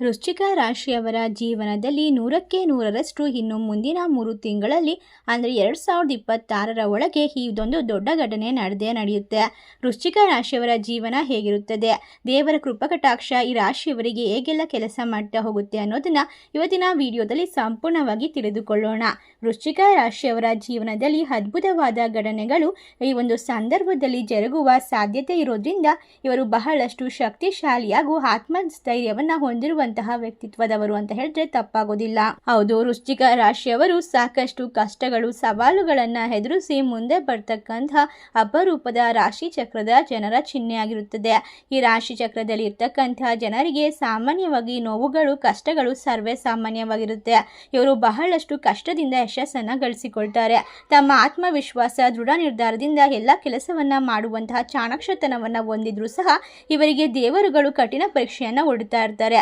ವೃಶ್ಚಿಕ ರಾಶಿಯವರ ಜೀವನದಲ್ಲಿ ನೂರಕ್ಕೆ ನೂರರಷ್ಟು ಇನ್ನು ಮುಂದಿನ ಮೂರು ತಿಂಗಳಲ್ಲಿ, ಅಂದರೆ ಎರಡು ಸಾವಿರದ ಇಪ್ಪತ್ತಾರರ ಒಳಗೆ ಇದೊಂದು ದೊಡ್ಡ ಘಟನೆ ನಡೆದೇ ನಡೆಯುತ್ತೆ. ವೃಶ್ಚಿಕ ರಾಶಿಯವರ ಜೀವನ ಹೇಗಿರುತ್ತದೆ? ದೇವರ ಕೃಪಕಟಾಕ್ಷ ಈ ರಾಶಿಯವರಿಗೆ ಹೇಗೆಲ್ಲ ಕೆಲಸ ಮಾಡ್ತಾ ಹೋಗುತ್ತೆ ಅನ್ನೋದನ್ನು ಇವತ್ತಿನ ವಿಡಿಯೋದಲ್ಲಿ ಸಂಪೂರ್ಣವಾಗಿ ತಿಳಿದುಕೊಳ್ಳೋಣ. ವೃಶ್ಚಿಕ ರಾಶಿಯವರ ಜೀವನದಲ್ಲಿ ಅದ್ಭುತವಾದ ಘಟನೆಗಳು ಈ ಒಂದು ಸಂದರ್ಭದಲ್ಲಿ ಜರುಗುವ ಸಾಧ್ಯತೆ ಇರೋದ್ರಿಂದ ಇವರು ಬಹಳಷ್ಟು ಶಕ್ತಿಶಾಲಿ ಹಾಗೂ ಆತ್ಮಸ್ಥೈರ್ಯವನ್ನ ಹೊಂದಿರುವಂತಹ ವ್ಯಕ್ತಿತ್ವದವರು ಅಂತ ಹೇಳಿದ್ರೆ ತಪ್ಪಾಗೋದಿಲ್ಲ. ಹೌದು, ವೃಶ್ಚಿಕ ರಾಶಿಯವರು ಸಾಕಷ್ಟು ಕಷ್ಟಗಳು, ಸವಾಲುಗಳನ್ನ ಎದುರಿಸಿ ಮುಂದೆ ಬರ್ತಕ್ಕಂತಹ ಅಪರೂಪದ ರಾಶಿ ಚಕ್ರದ ಜನರ ಚಿಹ್ನೆಯಾಗಿರುತ್ತದೆ. ಈ ರಾಶಿ ಚಕ್ರದಲ್ಲಿ ಇರ್ತಕ್ಕಂತಹ ಜನರಿಗೆ ಸಾಮಾನ್ಯವಾಗಿ ನೋವುಗಳು, ಕಷ್ಟಗಳು ಸರ್ವೇ ಸಾಮಾನ್ಯವಾಗಿರುತ್ತೆ. ಇವರು ಬಹಳಷ್ಟು ಕಷ್ಟದಿಂದ ಯಶಸ್ಸನ್ನ ಗಳಿಸಿಕೊಳ್ತಾರೆ. ತಮ್ಮ ಆತ್ಮವಿಶ್ವಾಸ, ದೃಢ ನಿರ್ಧಾರದಿಂದ ಎಲ್ಲ ಕೆಲಸವನ್ನ ಮಾಡುವಂತಹ ಚಾಣಕ್ಷತನವನ್ನ ಹೊಂದಿದ್ರು ಸಹ ಇವರಿಗೆ ದೇವರುಗಳು ಕಠಿಣ ಪರೀಕ್ಷೆಯನ್ನ ಒಡ್ತಾ ಇರ್ತಾರೆ.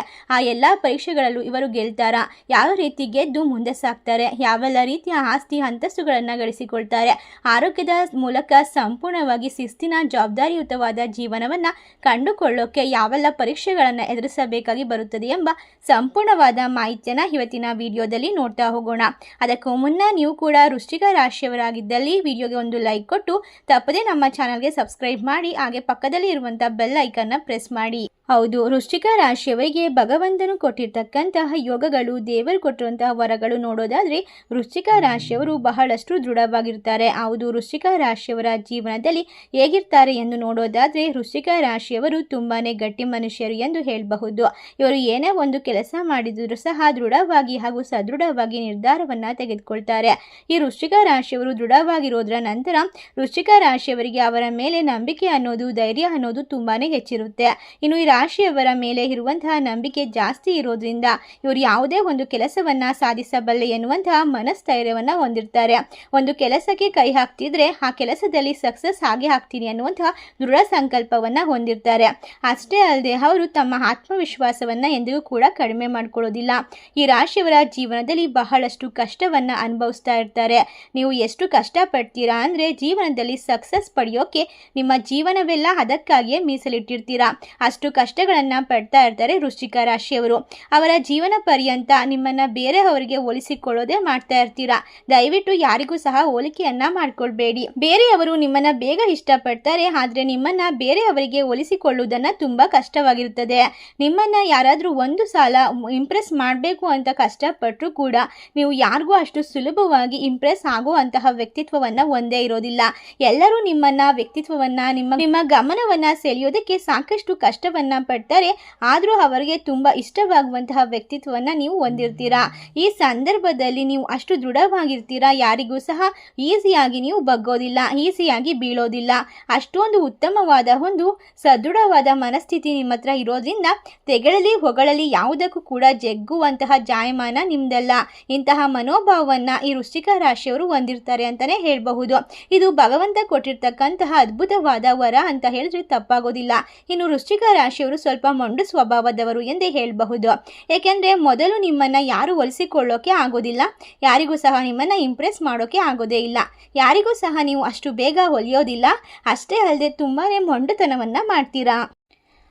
ಎಲ್ಲ ಪರೀಕ್ಷೆಗಳಲ್ಲೂ ಇವರು ಗೆಲ್ತಾರ. ಯಾವ ರೀತಿ ಗೆದ್ದು ಮುಂದೆ ಸಾಕ್ತಾರೆ? ಯಾವೆಲ್ಲ ರೀತಿಯ ಆಸ್ತಿ ಅಂತಸ್ತುಗಳನ್ನು ಗಳಿಸಿಕೊಳ್ತಾರೆ? ಆರೋಗ್ಯದ ಮೂಲಕ ಸಂಪೂರ್ಣವಾಗಿ ಶಿಸ್ತಿನ, ಜವಾಬ್ದಾರಿಯುತವಾದ ಜೀವನವನ್ನು ಕಂಡುಕೊಳ್ಳೋಕೆ ಯಾವೆಲ್ಲ ಪರೀಕ್ಷೆಗಳನ್ನು ಎದುರಿಸಬೇಕಾಗಿ ಬರುತ್ತದೆ ಎಂಬ ಸಂಪೂರ್ಣವಾದ ಮಾಹಿತಿಯನ್ನು ಇವತ್ತಿನ ವಿಡಿಯೋದಲ್ಲಿ ನೋಡ್ತಾ ಹೋಗೋಣ. ಅದಕ್ಕೂ ಮುನ್ನ ನೀವು ಕೂಡ ವೃಶ್ಚಿಕ ರಾಶಿಯವರಾಗಿದ್ದಲ್ಲಿ ವಿಡಿಯೋಗೆ ಒಂದು ಲೈಕ್ ಕೊಟ್ಟು, ತಪ್ಪದೇ ನಮ್ಮ ಚಾನಲ್ಗೆ ಸಬ್ಸ್ಕ್ರೈಬ್ ಮಾಡಿ, ಹಾಗೆ ಪಕ್ಕದಲ್ಲಿ ಇರುವಂಥ ಬೆಲ್ ಐಕನ್ನ ಪ್ರೆಸ್ ಮಾಡಿ. ಹೌದು, ವೃಶ್ಚಿಕ ರಾಶಿಯವರಿಗೆ ಭಗವಂತನು ಕೊಟ್ಟಿರ್ತಕ್ಕಂತಹ ಯೋಗಗಳು, ದೇವರು ಕೊಟ್ಟಿರುವಂತಹ ವರಗಳು ನೋಡೋದಾದ್ರೆ ವೃಶ್ಚಿಕ ರಾಶಿಯವರು ಬಹಳಷ್ಟು ದೃಢವಾಗಿರ್ತಾರೆ. ಹೌದು, ವೃಶ್ಚಿಕ ರಾಶಿಯವರ ಜೀವನದಲ್ಲಿ ಹೇಗಿರ್ತಾರೆ ಎಂದು ನೋಡೋದಾದ್ರೆ ವೃಶ್ಚಿಕ ರಾಶಿಯವರು ತುಂಬಾನೇ ಗಟ್ಟಿ ಮನುಷ್ಯರು ಎಂದು ಹೇಳಬಹುದು. ಇವರು ಏನೇ ಒಂದು ಕೆಲಸ ಮಾಡಿದರೂ ಸಹ ದೃಢವಾಗಿ ಹಾಗೂ ಸದೃಢವಾಗಿ ನಿರ್ಧಾರವನ್ನ ತೆಗೆದುಕೊಳ್ತಾರೆ. ಈ ವೃಶ್ಚಿಕ ರಾಶಿಯವರು ದೃಢವಾಗಿರೋದ್ರ ನಂತರ ವೃಶ್ಚಿಕ ರಾಶಿಯವರಿಗೆ ಅವರ ಮೇಲೆ ನಂಬಿಕೆ ಅನ್ನೋದು, ಧೈರ್ಯ ಅನ್ನೋದು ತುಂಬಾನೇ ಹೆಚ್ಚಿರುತ್ತೆ. ಇನ್ನು ಈ ರಾಶಿಯವರ ಮೇಲೆ ಇರುವಂತಹ ನಂಬಿಕೆ ಜಾಸ್ತಿ ಇರೋದ್ರಿಂದ ಇವರು ಯಾವುದೇ ಒಂದು ಕೆಲಸವನ್ನ ಸಾಧಿಸಬಲ್ಲೆ ಎನ್ನುವಂತಹ ಮನಸ್ಥೈರ್ಯವನ್ನ ಹೊಂದಿರ್ತಾರೆ. ಒಂದು ಕೆಲಸಕ್ಕೆ ಕೈ ಹಾಕ್ತಿದ್ರೆ ಆ ಕೆಲಸದಲ್ಲಿ ಸಕ್ಸಸ್ ಆಗೇ ಹಾಕ್ತೀನಿ ಅನ್ನುವಂತಹ ದೃಢ ಸಂಕಲ್ಪವನ್ನ ಹೊಂದಿರ್ತಾರೆ. ಅಷ್ಟೇ ಅಲ್ಲದೆ ಅವರು ತಮ್ಮ ಆತ್ಮವಿಶ್ವಾಸವನ್ನ ಎಂದಿಗೂ ಕೂಡ ಕಡಿಮೆ ಮಾಡಿಕೊಳ್ಳೋದಿಲ್ಲ. ಈ ರಾಶಿಯವರ ಜೀವನದಲ್ಲಿ ಬಹಳಷ್ಟು ಕಷ್ಟವನ್ನ ಅನುಭವಿಸ್ತಾ ಇರ್ತಾರೆ. ನೀವು ಎಷ್ಟು ಕಷ್ಟಪಡ್ತೀರಾ ಅಂದ್ರೆ ಜೀವನದಲ್ಲಿ ಸಕ್ಸಸ್ ಪಡೆಯೋಕೆ ನಿಮ್ಮ ಜೀವನವೆಲ್ಲ ಅದಕ್ಕಾಗಿಯೇ ಮೀಸಲಿಟ್ಟಿರ್ತೀರಾ. ಅಷ್ಟು ಕಷ್ಟಗಳನ್ನ ಪಡ್ತಾ ಇರ್ತಾರೆ ವೃಶ್ಚಿಕ ರಾಶಿಯವರು. ಅವರ ಜೀವನ ಪರ್ಯಂತ ನಿಮ್ಮನ್ನ ಬೇರೆಯವರಿಗೆ ಹೋಲಿಸಿಕೊಳ್ಳೋದೇ ಮಾಡ್ತಾ ಇರ್ತೀರಾ? ದಯವಿಟ್ಟು ಯಾರಿಗೂ ಸಹ ಹೋಲಿಕೆಯನ್ನ ಮಾಡ್ಕೊಳ್ಬೇಡಿ. ಬೇರೆಯವರು ನಿಮ್ಮನ್ನ ಬೇಗ ಇಷ್ಟಪಡ್ತಾರೆ, ಆದ್ರೆ ನಿಮ್ಮನ್ನ ಬೇರೆಯವರಿಗೆ ಹೋಲಿಸಿಕೊಳ್ಳುವುದನ್ನ ತುಂಬಾ ಕಷ್ಟವಾಗಿರುತ್ತದೆ. ನಿಮ್ಮನ್ನ ಯಾರಾದರೂ ಒಂದು ಸಲ ಇಂಪ್ರೆಸ್ ಮಾಡಬೇಕು ಅಂತ ಕಷ್ಟಪಟ್ಟರು ಕೂಡ ನೀವು ಯಾರಿಗೂ ಅಷ್ಟು ಸುಲಭವಾಗಿ ಇಂಪ್ರೆಸ್ ಆಗುವಂತಹ ವ್ಯಕ್ತಿತ್ವವನ್ನ ಒಂದೇ ಇರೋದಿಲ್ಲ. ಎಲ್ಲರೂ ನಿಮ್ಮನ್ನ ವ್ಯಕ್ತಿತ್ವವನ್ನ, ನಿಮ್ಮ ನಿಮ್ಮ ಗಮನವನ್ನ ಸೆಳೆಯೋದಕ್ಕೆ ಸಾಕಷ್ಟು ಕಷ್ಟವನ್ನ ಪಡ್ತಾರೆ, ಆದರೂ ಅವರಿಗೆ ತುಂಬಾ ಇಷ್ಟವಾಗುವಂತಹ ವ್ಯಕ್ತಿತ್ವವನ್ನು ನೀವು ಹೊಂದಿರ್ತೀರಾ? ಈ ಸಂದರ್ಭದಲ್ಲಿ ನೀವು ಅಷ್ಟು ದೃಢವಾಗಿರ್ತೀರಾ? ಯಾರಿಗೂ ಸಹ ಈಸಿಯಾಗಿ ನೀವು ಬಗ್ಗೋದಿಲ್ಲ, ಈಸಿಯಾಗಿ ಬೀಳೋದಿಲ್ಲ. ಅಷ್ಟೊಂದು ಉತ್ತಮವಾದ ಒಂದು ಸದೃಢವಾದ ಮನಸ್ಥಿತಿ ನಿಮ್ಮ ಹತ್ರ ಇರೋದ್ರಿಂದ ತೆಗಳಲಿ ಹೊಗಳಲಿ ಯಾವುದಕ್ಕೂ ಕೂಡ ಜಗ್ಗುವಂತಹ ಜಾಯಮಾನ ನಿಮ್ದಲ್ಲ. ಇಂತಹ ಮನೋಭಾವವನ್ನ ಈ ವೃಶ್ಚಿಕ ರಾಶಿಯವರು ಹೊಂದಿರ್ತಾರೆ ಅಂತಾನೆ ಹೇಳಬಹುದು. ಇದು ಭಗವಂತ ಕೊಟ್ಟಿರ್ತಕ್ಕಂತಹ ಅದ್ಭುತವಾದ ವರ ಅಂತ ಹೇಳಿದ್ರೆ ತಪ್ಪಾಗೋದಿಲ್ಲ. ಇನ್ನು ವೃಶ್ಚಿಕ ರಾಶಿಯವರು ಸ್ವಲ್ಪ ಮೊಂಡು ಸ್ವಭಾವದವರು ಎಂದೇ ಹೇಳಬಹುದು. ಏಕೆಂದರೆ ಮೊದಲು ನಿಮ್ಮನ್ನು ಯಾರು ಒಲಿಸಿಕೊಳ್ಳೋಕೆ ಆಗೋದಿಲ್ಲ, ಯಾರಿಗೂ ಸಹ ನಿಮ್ಮನ್ನ ಇಂಪ್ರೆಸ್ ಮಾಡೋಕೆ ಆಗೋದೇ ಇಲ್ಲ. ಯಾರಿಗೂ ಸಹ ನೀವು ಅಷ್ಟು ಬೇಗ ಹೊಲಿಯೋದಿಲ್ಲ ಅಷ್ಟೇ ಅಲ್ಲದೆ ತುಂಬಾನೇ ಮೊಂಡುತನವನ್ನು ಮಾಡ್ತೀರಾ?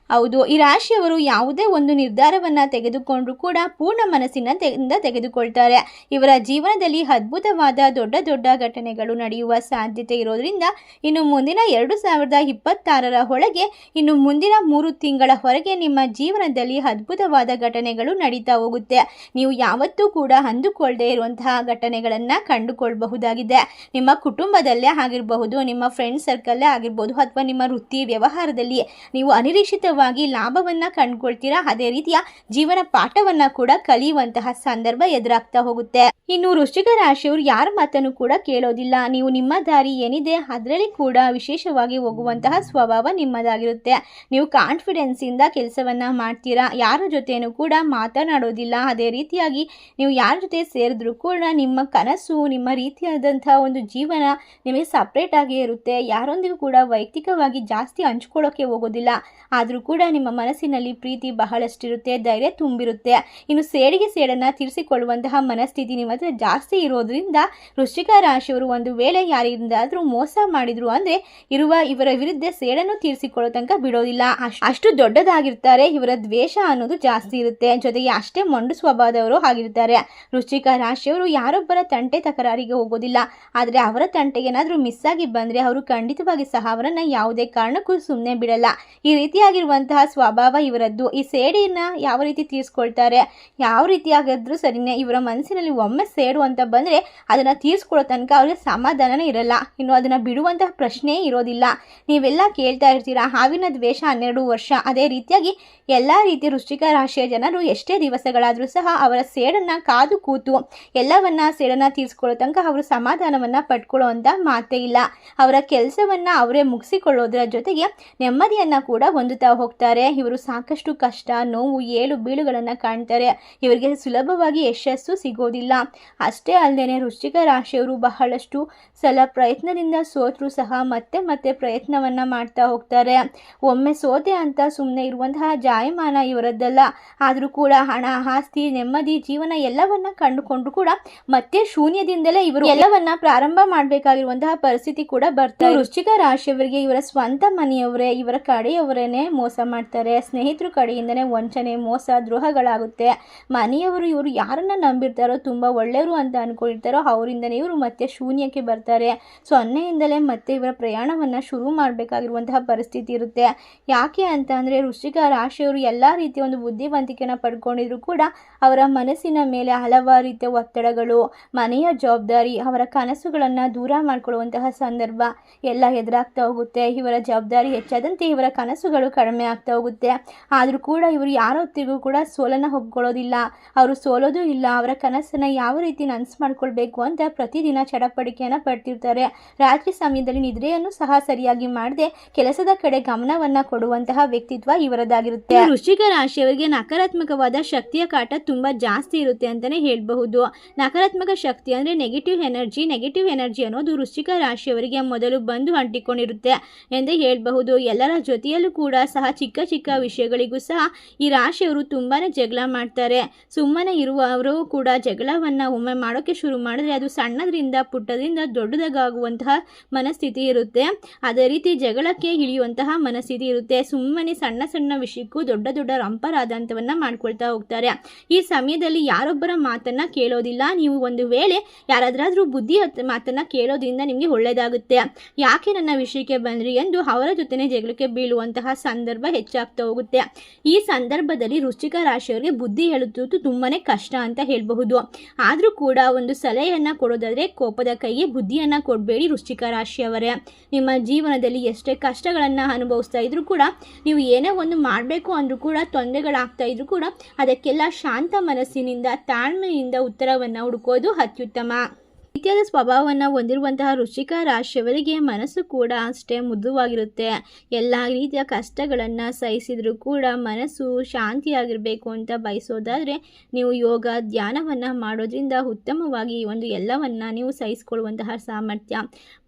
ಹೌದು, ಈ ರಾಶಿಯವರು ಯಾವುದೇ ಒಂದು ನಿರ್ಧಾರವನ್ನು ತೆಗೆದುಕೊಂಡರೂ ಕೂಡ ಪೂರ್ಣ ಮನಸ್ಸಿನ ತೆಗೆದುಕೊಳ್ತಾರೆ. ಇವರ ಜೀವನದಲ್ಲಿ ಅದ್ಭುತವಾದ ದೊಡ್ಡ ದೊಡ್ಡ ಘಟನೆಗಳು ನಡೆಯುವ ಸಾಧ್ಯತೆ ಇರೋದ್ರಿಂದ ಇನ್ನು ಮುಂದಿನ ಎರಡು ಸಾವಿರದ ಇಪ್ಪತ್ತಾರರ ಒಳಗೆ ಇನ್ನು ಮುಂದಿನ ಮೂರು ತಿಂಗಳ ಹೊರಗೆ ನಿಮ್ಮ ಜೀವನದಲ್ಲಿ ಅದ್ಭುತವಾದ ಘಟನೆಗಳು ನಡೀತಾ ಹೋಗುತ್ತೆ. ನೀವು ಯಾವತ್ತೂ ಕೂಡ ಅಂದುಕೊಳ್ಳದೆ ಇರುವಂತಹ ಘಟನೆಗಳನ್ನು ಕಂಡುಕೊಳ್ಬಹುದಾಗಿದೆ. ನಿಮ್ಮ ಕುಟುಂಬದಲ್ಲೇ ಆಗಿರಬಹುದು, ನಿಮ್ಮ ಫ್ರೆಂಡ್ ಸರ್ಕಲ್ಲೇ ಆಗಿರ್ಬೋದು, ಅಥವಾ ನಿಮ್ಮ ವೃತ್ತಿ ವ್ಯವಹಾರದಲ್ಲಿ ನೀವು ಅನಿರೀಕ್ಷಿತ ಲಾಭವನ್ನ ಕಂಡುಕೊಳ್ತೀರಾ? ಅದೇ ರೀತಿಯ ಜೀವನ ಪಾಠವನ್ನ ಕೂಡ ಕಲಿಯುವಂತಹ ಸಂದರ್ಭ ಎದುರಾಗ್ತಾ ಹೋಗುತ್ತೆ. ಇನ್ನು ವೃಶ್ಚಿಕ ರಾಶಿಯವರು ಯಾರ ಮಾತನ್ನು ಕೂಡ ಕೇಳೋದಿಲ್ಲ. ನೀವು ನಿಮ್ಮ ದಾರಿ ಏನಿದೆ ಅದರಲ್ಲಿ ಕೂಡ ವಿಶೇಷವಾಗಿ ಹೋಗುವಂತಹ ಸ್ವಭಾವ ನಿಮ್ಮದಾಗಿರುತ್ತೆ. ನೀವು ಕಾನ್ಫಿಡೆನ್ಸ್ ಇಂದ ಕೆಲಸವನ್ನ ಮಾಡ್ತೀರಾ? ಯಾರ ಜೊತೆನೂ ಕೂಡ ಮಾತನಾಡೋದಿಲ್ಲ. ಅದೇ ರೀತಿಯಾಗಿ ನೀವು ಯಾರ ಜೊತೆ ಸೇರಿದ್ರು ಕೂಡ ನಿಮ್ಮ ಕನಸು, ನಿಮ್ಮ ರೀತಿಯಾದಂತಹ ಒಂದು ಜೀವನ ನಿಮಗೆ ಸಪ್ರೇಟ್ ಆಗಿ ಇರುತ್ತೆ. ಯಾರೊಂದಿಗೂ ಕೂಡ ವೈಯಕ್ತಿಕವಾಗಿ ಜಾಸ್ತಿ ಹಂಚ್ಕೊಳ್ಳೋಕೆ ಹೋಗೋದಿಲ್ಲ. ಆದರೂ ಕೂಡ ನಿಮ್ಮ ಮನಸ್ಸಿನಲ್ಲಿ ಪ್ರೀತಿ ಬಹಳಷ್ಟಿರುತ್ತೆ, ಧೈರ್ಯ ತುಂಬಿರುತ್ತೆ. ಇನ್ನು ಸೇಡಿಗೆ ಸೇಡನ್ನು ತೀರಿಸಿಕೊಳ್ಳುವಂತಹ ಮನಸ್ಥಿತಿ ನಿಮ್ಮ ಹತ್ರ ಜಾಸ್ತಿ ಇರೋದ್ರಿಂದ ವೃಶ್ಚಿಕ ರಾಶಿಯವರು ಒಂದು ವೇಳೆ ಯಾರಿಂದಾದರೂ ಮೋಸ ಮಾಡಿದ್ರು ಅಂದರೆ ಇರುವ ಇವರ ವಿರುದ್ಧ ಸೇಡನ್ನು ತೀರಿಸಿಕೊಳ್ಳೋ ತನಕ ಬಿಡೋದಿಲ್ಲ. ಅಷ್ಟು ದೊಡ್ಡದಾಗಿರ್ತಾರೆ, ಇವರ ದ್ವೇಷ ಅನ್ನೋದು ಜಾಸ್ತಿ ಇರುತ್ತೆ. ಜೊತೆಗೆ ಅಷ್ಟೇ ಮೊಂಡು ಸ್ವಭಾವದವರು ಆಗಿರ್ತಾರೆ. ವೃಶ್ಚಿಕ ರಾಶಿಯವರು ಯಾರೊಬ್ಬರ ತಂಟೆ ತಕರಾರಿಗೆ ಹೋಗೋದಿಲ್ಲ. ಆದರೆ ಅವರ ತಂಟೆಗೆ ಏನಾದರೂ ಮಿಸ್ ಆಗಿ ಬಂದರೆ ಅವರು ಖಂಡಿತವಾಗಿ ಸಹ ಅವರನ್ನು ಯಾವುದೇ ಕಾರಣಕ್ಕೂ ಸುಮ್ಮನೆ ಬಿಡಲ್ಲ. ಈ ರೀತಿಯಾಗಿರುವಂತಹ ಸ್ವಭಾವ ಇವರದ್ದು. ಈ ಸೇಡಿನ ಯಾವ ರೀತಿ ತೀರಿಸ್ಕೊಳ್ತಾರೆ, ಯಾವ ರೀತಿಯಾಗಿದ್ರೂ ಸರಿನೇ ಇವರ ಮನಸ್ಸಿನಲ್ಲಿ ಒಮ್ಮೆ ಸೇಡು ಅಂತ ಬಂದರೆ ಅದನ್ನು ತೀರಿಸ್ಕೊಳ್ಳೋ ತನಕ ಅವ್ರಿಗೆ ಸಮಾಧಾನನೇ ಇರಲ್ಲ. ಇನ್ನು ಅದನ್ನು ಬಿಡುವಂತಹ ಪ್ರಶ್ನೆಯೇ ಇರೋದಿಲ್ಲ. ನೀವೆಲ್ಲ ಕೇಳ್ತಾ ಇರ್ತೀರಾ, ಹಾವಿನ ದ್ವೇಷ ಹನ್ನೆರಡು ವರ್ಷ. ಅದೇ ರೀತಿಯಾಗಿ ಎಲ್ಲ ರೀತಿಯ ವೃಶ್ಚಿಕ ರಾಶಿಯ ಜನರು ಎಷ್ಟೇ ದಿವಸಗಳಾದರೂ ಸಹ ಅವರ ಸೇಡನ್ನು ಕಾದು ಕೂತು ಎಲ್ಲವನ್ನ ಸೇಡನ್ನು ತೀರಿಸ್ಕೊಳ್ಳೋ ತನಕ ಅವರು ಸಮಾಧಾನವನ್ನು ಪಡ್ಕೊಳ್ಳೋ ಮಾತೇ ಇಲ್ಲ. ಅವರ ಕೆಲಸವನ್ನು ಅವರೇ ಮುಗಿಸಿಕೊಳ್ಳೋದ್ರ ಜೊತೆಗೆ ನೆಮ್ಮದಿಯನ್ನು ಕೂಡ ಹೊಂದುತ್ತಾ ಇವರು ಸಾಕಷ್ಟು ಕಷ್ಟ, ನೋವು, ಏಳು ಬೀಳುಗಳನ್ನು ಕಾಣ್ತಾರೆ. ಇವರಿಗೆ ಸುಲಭವಾಗಿ ಯಶಸ್ಸು ಸಿಗೋದಿಲ್ಲ. ಅಷ್ಟೇ ಅಲ್ಲದೆ ವೃಶ್ಚಿಕ ರಾಶಿಯವರು ಬಹಳಷ್ಟು ಸಲ ಪ್ರಯತ್ನದಿಂದ ಸೋತರೂ ಸಹ ಮತ್ತೆ ಮತ್ತೆ ಪ್ರಯತ್ನವನ್ನು ಮಾಡ್ತಾ ಹೋಗ್ತಾರೆ. ಒಮ್ಮೆ ಸೋತೆ ಅಂತ ಸುಮ್ಮನೆ ಇರುವಂತಹ ಜಾಯಮಾನ ಇವರದ್ದಲ್ಲ. ಆದರೂ ಕೂಡ ಹಣ, ಆಸ್ತಿ, ನೆಮ್ಮದಿ, ಜೀವನ ಎಲ್ಲವನ್ನ ಕಂಡುಕೊಂಡು ಕೂಡ ಮತ್ತೆ ಶೂನ್ಯದಿಂದಲೇ ಇವರು ಎಲ್ಲವನ್ನ ಪ್ರಾರಂಭ ಮಾಡಬೇಕಾಗಿರುವಂತಹ ಪರಿಸ್ಥಿತಿ ಕೂಡ ಬರ್ತಾರೆ ವೃಶ್ಚಿಕ ರಾಶಿಯವರಿಗೆ ಇವರ ಸ್ವಂತ ಮನೆಯವರೇ, ಇವರ ಕಡೆಯವರೇನೆ ಮೋಸ ಮಾಡ್ತಾರೆ. ಸ್ನೇಹಿತರು ಕಡೆಯಿಂದನೇ ವಂಚನೆ, ಮೋಸ, ದ್ರೋಹಗಳಾಗುತ್ತೆ. ಮನೆಯವರು ಇವರು ಯಾರನ್ನ ನಂಬಿರ್ತಾರೋ, ತುಂಬ ಒಳ್ಳೆಯವರು ಅಂತ ಅಂದ್ಕೊಂಡಿರ್ತಾರೋ ಅವರಿಂದನೇ ಇವರು ಮತ್ತೆ ಶೂನ್ಯಕ್ಕೆ ಬರ್ತಾರೆ. ಸೊನ್ನೆಯಿಂದಲೇ ಮತ್ತೆ ಇವರ ಪ್ರಯಾಣವನ್ನ ಶುರು ಮಾಡಬೇಕಾಗಿರುವಂತಹ ಪರಿಸ್ಥಿತಿ ಇರುತ್ತೆ. ಯಾಕೆ ಅಂತ ಅಂದರೆ, ವೃಶ್ಚಿಕ ರಾಶಿಯವರು ಎಲ್ಲ ರೀತಿಯ ಒಂದು ಬುದ್ಧಿವಂತಿಕೆಯನ್ನು ಪಡ್ಕೊಂಡಿದ್ರು ಕೂಡ ಅವರ ಮನಸ್ಸಿನ ಮೇಲೆ ಹಲವಾರು ರೀತಿಯ ಒತ್ತಡಗಳು, ಮನೆಯ ಜವಾಬ್ದಾರಿ, ಅವರ ಕನಸುಗಳನ್ನು ದೂರ ಮಾಡಿಕೊಳ್ಳುವಂತಹ ಸಂದರ್ಭ ಎಲ್ಲ ಎದುರಾಗ್ತಾ ಹೋಗುತ್ತೆ. ಇವರ ಜವಾಬ್ದಾರಿ ಹೆಚ್ಚಾದಂತೆ ಇವರ ಕನಸುಗಳು ಕಡಿಮೆ ಆಗ್ತಾ ಹೋಗುತ್ತೆ. ಆದರೂ ಕೂಡ ಇವರು ಯಾರೊತ್ತಿಗೂ ಕೂಡ ಸೋಲನ್ನು ಒಪ್ಕೊಳ್ಳೋದಿಲ್ಲ ಅವರು ಸೋಲೋದು ಇಲ್ಲ. ಅವರ ಕನಸನ್ನು ಯಾವ ರೀತಿ ನನಸು ಮಾಡ್ಕೊಳ್ಬೇಕು ಅಂತ ಪ್ರತಿದಿನ ಚಡಪಡಿಕೆಯನ್ನು ಪಡ್ತಿರ್ತಾರೆ. ರಾತ್ರಿ ಸಮಯದಲ್ಲಿ ನಿದ್ರೆಯನ್ನು ಸಹ ಸರಿಯಾಗಿ ಮಾಡದೆ ಕೆಲಸದ ಕಡೆ ಗಮನವನ್ನ ಕೊಡುವಂತಹ ವ್ಯಕ್ತಿತ್ವ ಇವರದಾಗಿರುತ್ತೆ. ವೃಶ್ಚಿಕ ರಾಶಿಯವರಿಗೆ ನಕಾರಾತ್ಮಕವಾದ ಶಕ್ತಿಯ ಕಾಟ ತುಂಬಾ ಜಾಸ್ತಿ ಇರುತ್ತೆ ಅಂತಾನೆ ಹೇಳಬಹುದು. ನಕಾರಾತ್ಮಕ ಶಕ್ತಿ ಅಂದ್ರೆ ನೆಗೆಟಿವ್ ಎನರ್ಜಿ ನೆಗೆಟಿವ್ ಎನರ್ಜಿ ಅನ್ನೋದು ವೃಶ್ಚಿಕ ರಾಶಿಯವರಿಗೆ ಮೊದಲು ಬಂದು ಅಂಟಿಕೊಂಡಿರುತ್ತೆ ಎಂದೇ ಹೇಳಬಹುದು. ಎಲ್ಲರ ಜೊತೆಯಲ್ಲೂ ಕೂಡ ಸಹ ಚಿಕ್ಕ ಚಿಕ್ಕ ವಿಷಯಗಳಿಗೂ ಸಹ ಈ ರಾಶಿಯವರು ತುಂಬಾ ಜಗಳ ಮಾಡ್ತಾರೆ. ಸುಮ್ಮನೆ ಇರುವವರು ಕೂಡ ಜಗಳವನ್ನ ಒಮ್ಮೆ ಮಾಡೋಕ್ಕೆ ಶುರು ಮಾಡಿದ್ರೆ ಅದು ಸಣ್ಣದ್ರಿಂದ ಪುಟ್ಟದಿಂದ ದೊಡ್ಡದಾಗುವಂತಹ ಮನಸ್ಥಿತಿ ಇರುತ್ತೆ. ಅದೇ ರೀತಿ ಜಗಳಕ್ಕೆ ಇಳಿಯುವಂತಹ ಮನಸ್ಥಿತಿ ಇರುತ್ತೆ. ಸುಮ್ಮನೆ ಸಣ್ಣ ಸಣ್ಣ ವಿಷಯಕ್ಕೂ ದೊಡ್ಡ ದೊಡ್ಡ ರಂಪರಾದಂಥವನ್ನು ಮಾಡ್ಕೊಳ್ತಾ ಹೋಗ್ತಾರೆ. ಈ ಸಮಯದಲ್ಲಿ ಯಾರೊಬ್ಬರ ಮಾತನ್ನ ಕೇಳೋದಿಲ್ಲ. ನೀವು ಒಂದು ವೇಳೆ ಯಾರಾದ್ರಾದ್ರೂ ಬುದ್ಧಿ ಮಾತನ್ನು ಮಾತನ್ನ ಕೇಳೋದ್ರಿಂದ ನಿಮಗೆ ಒಳ್ಳೆಯದಾಗುತ್ತೆ ಯಾಕೆ ನನ್ನ ವಿಷಯಕ್ಕೆ ಬಂದ್ರಿ ಎಂದು ಅವರ ಜೊತೆನೆ ಜಗಳಕ್ಕೆ ಬೀಳುವಂತಹ ಸಂದರ್ಭ ಹೆಚ್ಚಾಗ್ತಾ ಹೋಗುತ್ತೆ. ಈ ಸಂದರ್ಭದಲ್ಲಿ ವೃಶ್ಚಿಕ ರಾಶಿಯವರಿಗೆ ಬುದ್ಧಿ ಹೇಳುವುದು ತುಂಬಾನೇ ಕಷ್ಟ ಅಂತ ಹೇಳಬಹುದು. ಆದರೂ ಕೂಡ ಒಂದು ಸಲಹೆಯನ್ನು ಕೊಡೋದಾದ್ರೆ ಕೋಪದ ಕೈಗೆ ಬುದ್ಧಿಯನ್ನ ಕೊಡಬೇಡಿ ವೃಶ್ಚಿಕ ರಾಶಿಯವರೇ. ನಿಮ್ಮ ಜೀವನದಲ್ಲಿ ಎಷ್ಟೇ ಕಷ್ಟಗಳನ್ನು ಅನುಭವಿಸ್ತಾ ಇದ್ರೂ ಕೂಡ ನೀವು ಏನೇ ಒಂದು ಮಾಡಬೇಕು ಅಂದರೂ ಕೂಡ ತೊಂದರೆಗಳಾಗ್ತಾ ಇದ್ರೂ ಕೂಡ ಅದಕ್ಕೆಲ್ಲ ಶಾಂತ ಮನಸ್ಸಿನಿಂದ ತಾಳ್ಮೆಯಿಂದ ಉತ್ತರವನ್ನು ಹುಡುಕೋದು ಅತ್ಯುತ್ತಮ. ರೀತಿಯಾದ ಸ್ವಭಾವವನ್ನು ಹೊಂದಿರುವಂತಹ ವೃಶ್ಚಿಕ ರಾಶಿಯವರಿಗೆ ಮನಸ್ಸು ಕೂಡ ಅಷ್ಟೇ ಮೃದುವಾಗಿರುತ್ತೆ. ಎಲ್ಲ ರೀತಿಯ ಕಷ್ಟಗಳನ್ನು ಸಹಿಸಿದರೂ ಕೂಡ ಮನಸ್ಸು ಶಾಂತಿಯಾಗಿರಬೇಕು ಅಂತ ಬಯಸೋದಾದರೆ ನೀವು ಯೋಗ, ಧ್ಯಾನವನ್ನು ಮಾಡೋದ್ರಿಂದ ಉತ್ತಮವಾಗಿ ಒಂದು ಎಲ್ಲವನ್ನ ನೀವು ಸಹಿಸಿಕೊಳ್ಳುವಂತಹ ಸಾಮರ್ಥ್ಯ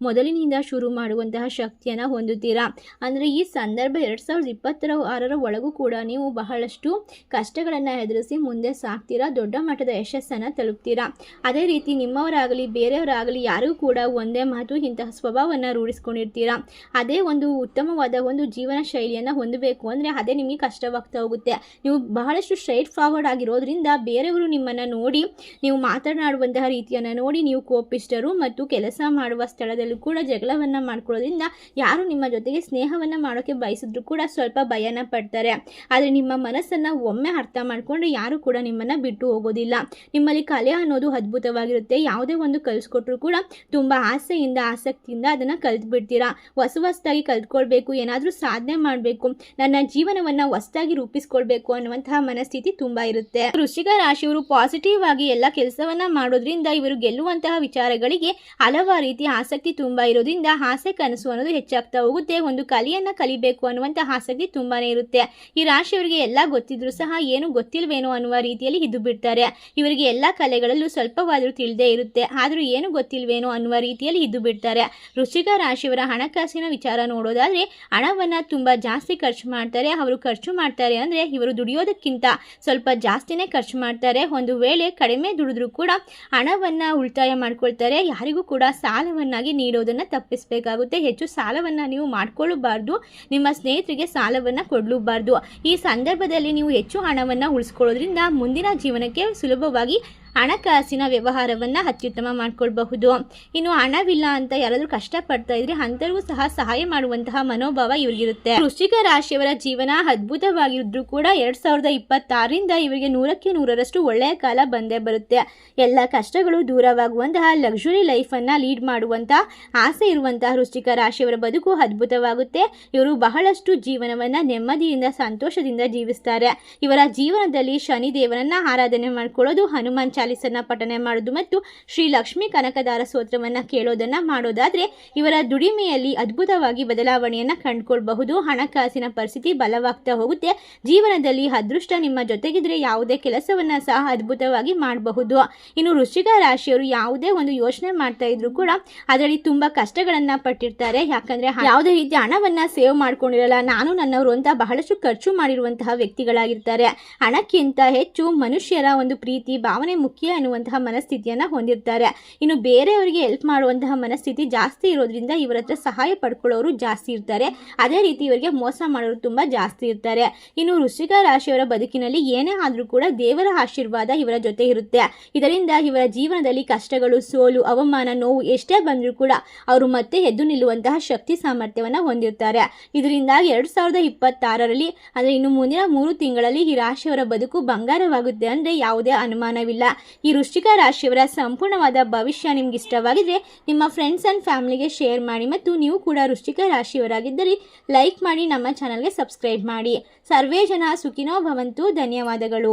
ಮೊದಲಿನಿಂದ ಶುರು ಮಾಡುವಂತಹ ಶಕ್ತಿಯನ್ನು ಹೊಂದುತ್ತೀರಾ. ಅಂದರೆ ಈ ಸಂದರ್ಭ ಎರಡು ಸಾವಿರದ ಇಪ್ಪತ್ತರ ಆರರ ಒಳಗೂ ಕೂಡ ನೀವು ಬಹಳಷ್ಟು ಕಷ್ಟಗಳನ್ನು ಎದುರಿಸಿ ಮುಂದೆ ಸಾಕ್ತೀರಾ ದೊಡ್ಡ ಮಟ್ಟದ ಯಶಸ್ಸನ್ನು ತಲುಪ್ತೀರಾ. ಅದೇ ರೀತಿ ನಿಮ್ಮವರಾಗಲಿ ಬೇರೆಯವರಾಗಲಿ ಯಾರಿಗೂ ಕೂಡ ಒಂದೇ ಮಾತು, ಇಂತಹ ಸ್ವಭಾವವನ್ನು ರೂಢಿಸ್ಕೊಂಡಿರ್ತೀರಾ? ಅದೇ ಒಂದು ಉತ್ತಮವಾದ ಒಂದು ಜೀವನ ಶೈಲಿಯನ್ನು ಹೊಂದಬೇಕು ಅಂದರೆ ಅದೇ ನಿಮಗೆ ಕಷ್ಟವಾಗ್ತಾ ಹೋಗುತ್ತೆ. ನೀವು ಬಹಳಷ್ಟು ಸ್ಟ್ರೈಟ್ ಫಾರ್ವರ್ಡ್ ಆಗಿರೋದ್ರಿಂದ ಬೇರೆಯವರು ನಿಮ್ಮನ್ನು ನೋಡಿ, ನೀವು ಮಾತನಾಡುವಂತಹ ರೀತಿಯನ್ನು ನೋಡಿ, ನೀವು ಕೋಪಿಷ್ಟರು ಮತ್ತು ಕೆಲಸ ಮಾಡುವ ಸ್ಥಳದಲ್ಲೂ ಕೂಡ ಜಗಳವನ್ನು ಮಾಡ್ಕೊಳ್ಳೋದ್ರಿಂದ ಯಾರು ನಿಮ್ಮ ಜೊತೆಗೆ ಸ್ನೇಹವನ್ನು ಮಾಡೋಕ್ಕೆ ಬಯಸಿದ್ರು ಕೂಡ ಸ್ವಲ್ಪ ಭಯನ ಪಡ್ತಾರೆ. ಆದರೆ ನಿಮ್ಮ ಮನಸ್ಸನ್ನು ಒಮ್ಮೆ ಅರ್ಥ ಮಾಡಿಕೊಂಡ್ರೆ ಯಾರು ಕೂಡ ನಿಮ್ಮನ್ನು ಬಿಟ್ಟು ಹೋಗೋದಿಲ್ಲ. ನಿಮ್ಮಲ್ಲಿ ಕಲೆ ಅನ್ನೋದು ಅದ್ಭುತವಾಗಿರುತ್ತೆ. ಯಾವುದೇ ಒಂದು ಕಲಿಸ್ಕೊಟ್ರು ಕೂಡ ತುಂಬ ಆಸೆಯಿಂದ, ಆಸಕ್ತಿಯಿಂದ ಅದನ್ನು ಕಲ್ತ್ಬಿಡ್ತೀರಾ ಹೊಸ ಹೊಸದಾಗಿ ಕಲ್ತ್ಕೊಳ್ಬೇಕು ಏನಾದರೂ ಸಾಧನೆ ಮಾಡಬೇಕು, ನನ್ನ ಜೀವನವನ್ನು ಹೊಸದಾಗಿ ರೂಪಿಸ್ಕೊಳ್ಬೇಕು ಅನ್ನುವಂತಹ ಮನಸ್ಥಿತಿ ತುಂಬ ಇರುತ್ತೆ. ವೃಶ್ಚಿಕ ರಾಶಿಯವರು ಪಾಸಿಟಿವ್ ಆಗಿ ಎಲ್ಲ ಕೆಲಸವನ್ನ ಮಾಡೋದ್ರಿಂದ ಇವರು ಗೆಲ್ಲುವಂತಹ ವಿಚಾರಗಳಿಗೆ ಹಲವಾರು ರೀತಿ ಆಸಕ್ತಿ ತುಂಬ ಇರೋದ್ರಿಂದ ಆಸೆ ಕನಸು ಅನ್ನೋದು ಹೆಚ್ಚಾಗ್ತಾ ಹೋಗುತ್ತೆ. ಒಂದು ಕಲೆಯನ್ನು ಕಲಿಬೇಕು ಅನ್ನುವಂತಹ ಆಸಕ್ತಿ ತುಂಬಾನೇ ಇರುತ್ತೆ. ಈ ರಾಶಿಯವರಿಗೆ ಎಲ್ಲ ಗೊತ್ತಿದ್ರು ಸಹ ಏನು ಗೊತ್ತಿಲ್ವೇನೋ ಅನ್ನುವ ರೀತಿಯಲ್ಲಿ ಇದ್ದು ಬಿಡ್ತಾರೆ. ಇವರಿಗೆ ಎಲ್ಲ ಕಲೆಗಳಲ್ಲೂ ಸ್ವಲ್ಪವಾದರೂ ತಿಳಿದೇ ಇರುತ್ತೆ. ಆದರೂ ಏನು ಗೊತ್ತಿಲ್ವೇನೋ ಅನ್ನುವ ರೀತಿಯಲ್ಲಿ ಇದ್ದು ಬಿಡ್ತಾರೆ. ವೃಶ್ಚಿಕ ರಾಶಿಯವರ ಹಣಕಾಸಿನ ವಿಚಾರ ನೋಡೋದಾದರೆ ಹಣವನ್ನು ತುಂಬ ಜಾಸ್ತಿ ಖರ್ಚು ಮಾಡ್ತಾರೆ. ಅವರು ಖರ್ಚು ಮಾಡ್ತಾರೆ ಅಂದರೆ ಇವರು ದುಡಿಯೋದಕ್ಕಿಂತ ಸ್ವಲ್ಪ ಜಾಸ್ತಿನೇ ಖರ್ಚು ಮಾಡ್ತಾರೆ. ಒಂದು ವೇಳೆ ಕಡಿಮೆ ದುಡಿದ್ರೂ ಕೂಡ ಹಣವನ್ನು ಉಳಿತಾಯ ಮಾಡ್ಕೊಳ್ತಾರೆ. ಯಾರಿಗೂ ಕೂಡ ಸಾಲವನ್ನಾಗಿ ನೀಡೋದನ್ನು ತಪ್ಪಿಸಬೇಕಾಗುತ್ತೆ. ಹೆಚ್ಚು ಸಾಲವನ್ನು ನೀವು ಮಾಡ್ಕೊಳ್ಳಬಾರ್ದು ನಿಮ್ಮ ಸ್ನೇಹಿತರಿಗೆ ಸಾಲವನ್ನು ಕೊಡಲೂಬಾರ್ದು. ಈ ಸಂದರ್ಭದಲ್ಲಿ ನೀವು ಹೆಚ್ಚು ಹಣವನ್ನು ಉಳಿಸ್ಕೊಳ್ಳೋದ್ರಿಂದ ಮುಂದಿನ ಜೀವನಕ್ಕೆ ಸುಲಭವಾಗಿ ಹಣಕಾಸಿನ ವ್ಯವಹಾರವನ್ನು ಅತ್ಯುತ್ತಮ ಮಾಡ್ಕೊಳ್ಬಹುದು. ಇನ್ನು ಹಣವಿಲ್ಲ ಅಂತ ಯಾರಾದರೂ ಕಷ್ಟಪಡ್ತಾ ಇದ್ರೆ ಅಂಥವ್ರಿಗೂ ಸಹ ಸಹಾಯ ಮಾಡುವಂತಹ ಮನೋಭಾವ ಇವರಿಗಿರುತ್ತೆ. ವೃಶ್ಚಿಕ ರಾಶಿಯವರ ಜೀವನ ಅದ್ಭುತವಾಗಿದ್ರು ಕೂಡ ಎರಡ್ ಸಾವಿರದ ಇಪ್ಪತ್ತಾರರಿಂದ ಇವರಿಗೆ ನೂರಕ್ಕೆ ನೂರರಷ್ಟು ಒಳ್ಳೆಯ ಕಾಲ ಬಂದೇ ಬರುತ್ತೆ. ಎಲ್ಲ ಕಷ್ಟಗಳು ದೂರವಾಗುವಂತಹ ಲಕ್ಸುರಿ ಲೈಫನ್ನು ಲೀಡ್ ಮಾಡುವಂತಹ ಆಸೆ ಇರುವಂತಹ ವೃಶ್ಚಿಕ ರಾಶಿಯವರ ಬದುಕು ಅದ್ಭುತವಾಗುತ್ತೆ. ಇವರು ಬಹಳಷ್ಟು ಜೀವನವನ್ನು ನೆಮ್ಮದಿಯಿಂದ ಸಂತೋಷದಿಂದ ಜೀವಿಸ್ತಾರೆ. ಇವರ ಜೀವನದಲ್ಲಿ ಶನಿ ದೇವರನ್ನ ಆರಾಧನೆ ಮಾಡಿಕೊಳ್ಳೋದು ಹನುಮಾನ್ ಚಾಲಿಸನ್ನ ಪಠನೆ ಮಾಡೋದು ಮತ್ತು ಶ್ರೀ ಲಕ್ಷ್ಮೀ ಕನಕದಾರ ಸ್ತೋತ್ರವನ್ನು ಕೇಳೋದನ್ನ ಮಾಡೋದಾದ್ರೆ ಇವರ ದುಡಿಮೆಯಲ್ಲಿ ಅದ್ಭುತವಾಗಿ ಬದಲಾವಣೆಯನ್ನ ಕಂಡುಕೊಳ್ಬಹುದು. ಹಣಕಾಸಿನ ಪರಿಸ್ಥಿತಿ ಬಲವಾಗ್ತಾ ಹೋಗುತ್ತೆ. ಜೀವನದಲ್ಲಿ ಅದೃಷ್ಟ ನಿಮ್ಮ ಜೊತೆಗಿದ್ರೆ ಯಾವುದೇ ಕೆಲಸವನ್ನ ಸಹ ಅದ್ಭುತವಾಗಿ ಮಾಡಬಹುದು. ಇನ್ನು ವೃಶ್ಚಿಕ ರಾಶಿಯವರು ಯಾವುದೇ ಒಂದು ಯೋಚನೆ ಮಾಡ್ತಾ ಇದ್ರು ಕೂಡ ಅದರಲ್ಲಿ ತುಂಬಾ ಕಷ್ಟಗಳನ್ನ ಪಟ್ಟಿರ್ತಾರೆ. ಯಾಕಂದ್ರೆ ಯಾವುದೇ ರೀತಿ ಹಣವನ್ನ ಸೇವ್ ಮಾಡ್ಕೊಂಡಿರಲ್ಲ, ನಾನು ನನ್ನವರು ಅಂತ ಬಹಳಷ್ಟು ಖರ್ಚು ಮಾಡಿರುವಂತಹ ವ್ಯಕ್ತಿಗಳಾಗಿರ್ತಾರೆ. ಹಣಕ್ಕಿಂತ ಹೆಚ್ಚು ಮನುಷ್ಯರ ಒಂದು ಪ್ರೀತಿ, ಭಾವನೆ ಮುಖ್ಯ ಅನ್ನುವಂತಹ ಮನಸ್ಥಿತಿಯನ್ನ ಹೊಂದಿರ್ತಾರೆ. ಇನ್ನು ಬೇರೆಯವರಿಗೆ ಹೆಲ್ಪ್ ಮಾಡುವಂತಹ ಮನಸ್ಥಿತಿ ಜಾಸ್ತಿ ಇರೋದ್ರಿಂದ ಇವರ ಹತ್ರ ಸಹಾಯ ಪಡ್ಕೊಳ್ಳೋರು ಜಾಸ್ತಿ ಇರ್ತಾರೆ. ಅದೇ ರೀತಿ ಇವರಿಗೆ ಮೋಸ ಮಾಡೋರು ತುಂಬಾ ಜಾಸ್ತಿ ಇರ್ತಾರೆ. ಇನ್ನು ವೃಶ್ಚಿಕ ರಾಶಿಯವರ ಬದುಕಿನಲ್ಲಿ ಏನೇ ಆದರೂ ಕೂಡ ದೇವರ ಆಶೀರ್ವಾದ ಇವರ ಜೊತೆ ಇರುತ್ತೆ. ಇದರಿಂದ ಇವರ ಜೀವನದಲ್ಲಿ ಕಷ್ಟಗಳು, ಸೋಲು, ಅವಮಾನ, ನೋವು ಎಷ್ಟೇ ಬಂದರೂ ಕೂಡ ಅವರು ಮತ್ತೆ ಎದ್ದು ನಿಲ್ಲುವಂತಹ ಶಕ್ತಿ ಸಾಮರ್ಥ್ಯವನ್ನು ಹೊಂದಿರ್ತಾರೆ. ಇದರಿಂದಾಗಿ ಎರಡು ಸಾವಿರದ ಇಪ್ಪತ್ತಾರರಲ್ಲಿ, ಅಂದರೆ ಇನ್ನು ಮುಂದಿನ ಮೂರು ತಿಂಗಳಲ್ಲಿ ಈ ರಾಶಿಯವರ ಬದುಕು ಬಂಗಾರವಾಗುತ್ತೆ ಅಂದರೆ ಯಾವುದೇ ಅನುಮಾನವಿಲ್ಲ. ಈ ವೃಶ್ಚಿಕ ರಾಶಿಯವರ ಸಂಪೂರ್ಣವಾದ ಭವಿಷ್ಯ ನಿಮ್ಗೆ ಇಷ್ಟವಾಗಿದ್ರೆ ನಿಮ್ಮ ಫ್ರೆಂಡ್ಸ್ ಆ್ಯಂಡ್ ಫ್ಯಾಮಿಲಿಗೆ ಶೇರ್ ಮಾಡಿ ಮತ್ತು ನೀವು ಕೂಡ ವೃಶ್ಚಿಕ ರಾಶಿಯವರಾಗಿದ್ದರೆ ಲೈಕ್ ಮಾಡಿ ನಮ್ಮ ಚಾನಲ್ಗೆ ಸಬ್ಸ್ಕ್ರೈಬ್ ಮಾಡಿ. ಸರ್ವೇ ಜನ ಸುಖಿನೋ ಭವಂತು. ಧನ್ಯವಾದಗಳು.